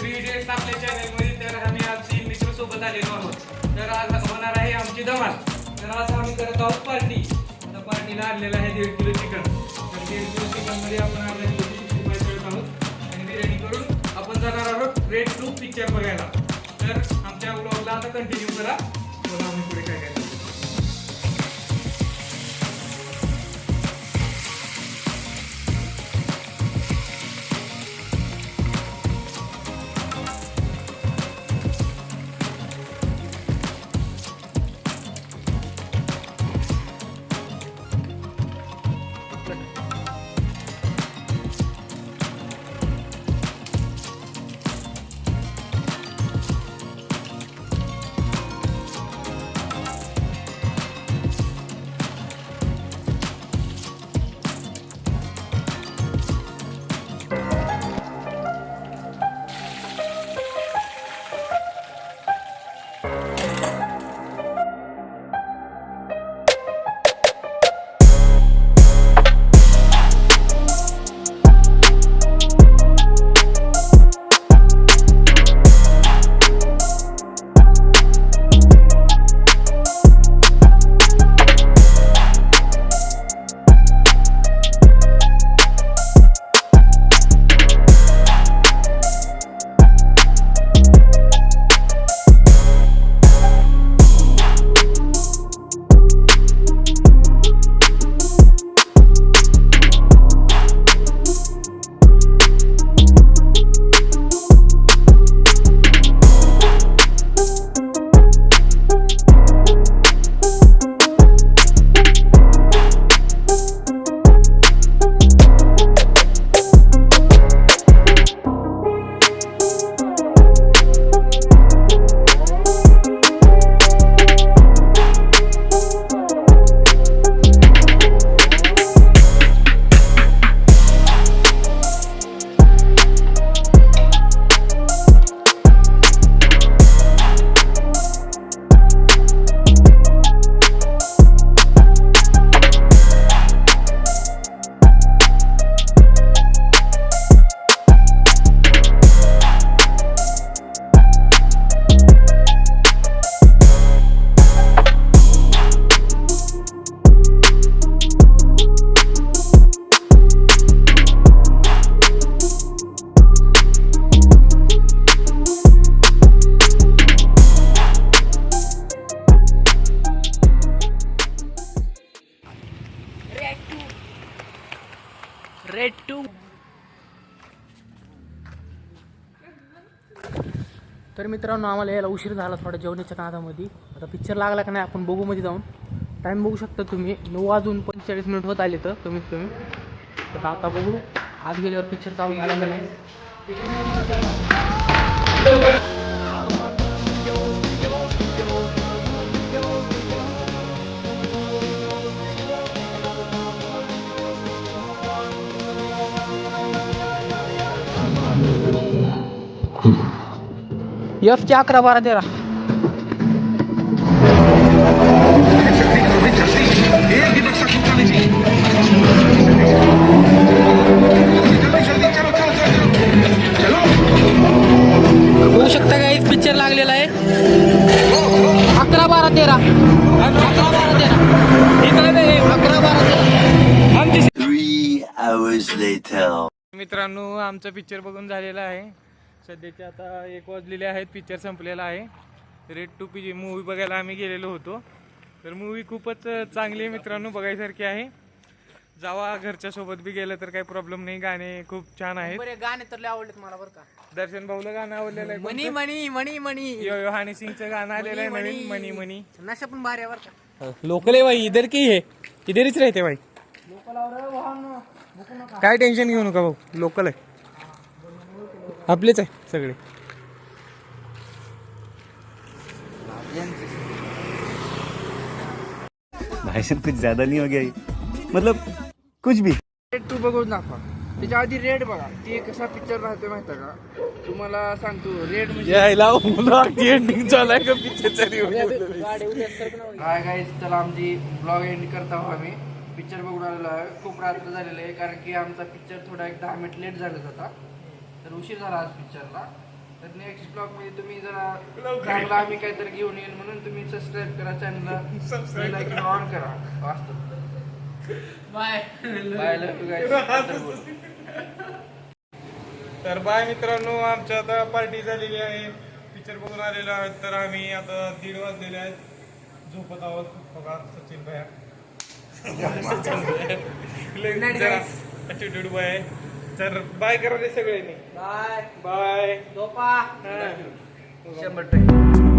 Three idiots आपल्या चॅनलमध्ये तर आम्ही आमची मित्रसोबत आलेलो आहोत. तर आज होणार आहे आमची धमाल तर आज आम्ही करत आहोत पार्टी आता पार्टीला आणलेलं आहे दीड किलो चिकन तर दीड किलो चिकनमध्ये आपण अर्धा किलो करत आहोत. आणि बिर्याणी करून आपण जाणार आहोत रेड टू पिक्चर बघायला. तर आमच्या ब्लॉगला आता कंटिन्यू करा. रेड टू तर मित्रांनो आम्हाला यायला उशीर झाला थोडा जेवणाच्या नादामध्ये. आता पिक्चर लागला का नाही आपण बघूमध्ये जाऊन. टाईम बघू शकता तुम्ही. नऊ वाजून पंचेचाळीस मिनिट होत आले तर कमीत कमी. तर आता बघू. आज गेल्यावर पिक्चर चालू झाला का नाही? एफचे अकरा बारा तेरा बघू शकता का एक पिक्चर लागलेला आहे. अकरा बारा तेरा. अकरा बारा तेरा. अकरा बारा तेरा. Three hours later. मित्रांनो आमचा पिक्चर बघून झालेला आहे. सध्याचे आता एक वाजलेले आहेत पिक्चर संपलेला आहे. रेड टू पी मूवी बघायला आम्ही गेलेलो होतो. तर मूवी खूपच चांगली आहे मित्रांनो बघायसारखी आहे. जावा घरच्या सोबत बी गेलं तर काही प्रॉब्लेम नाही गाणे खूप छान आहेत. बरे गाणे तर लय आवडलेत मला बरं का. दर्शन भाऊला गाणं आवडलेलं आहे मनी? मणी मणी मणी यो यो हानी सिंगचं गाणं आलेलं आहे नवीन मनी मनी. नशा पण भारी आहे बरं का. लोकल आहे भाई इधर की है? इधरच राहते भाई काय टेन्शन घेऊ नका भाऊ लोकल आहे. आपलेच आहे सगळे. भाई साहब कुछ ज्यादा नहीं हो गया ये। मतलब कुछ भी। रेड टू बघून दाखवा. त्याच्या आधी रेड बघा. ती कसा पिक्चर राहतोय माहिती का? तुम्हाला सांगतो रेड म्हणजे एंडिंग झालाय का पिक्चरचा हाय गाईज चला आमची ब्लॉग एंड करत आहोत आम्ही. पिक्चर बघून आलेलो आहे. खूप रात्र झालेलं आहे कारण की आमचा पिक्चर थोडा एक दहा मिनिट लेट झाला होता. तर उशीर झाला आज पिक्चरला तर नेक्स्ट ब्लॉगमध्ये तुम्ही जरा चांगला आम्ही काहीतरी घेऊन येईल म्हणून तुम्ही सबस्क्राईब करा चॅनलला ऑन करा. वाचतो. Bye bye love you guys तर बाय मित्रांनो आमच्या आता पार्टी झालेली आहे. पिक्चर बघून आलेलो आहोत तर आम्ही आता दीड वाजलेले आहेत. झोपत आहोत. बघा सचिन भया. ॲटिट्यूड बाय तर बाय करा रे सगळ्यांनी. बाय बाय झोपा. शंभर टक्के.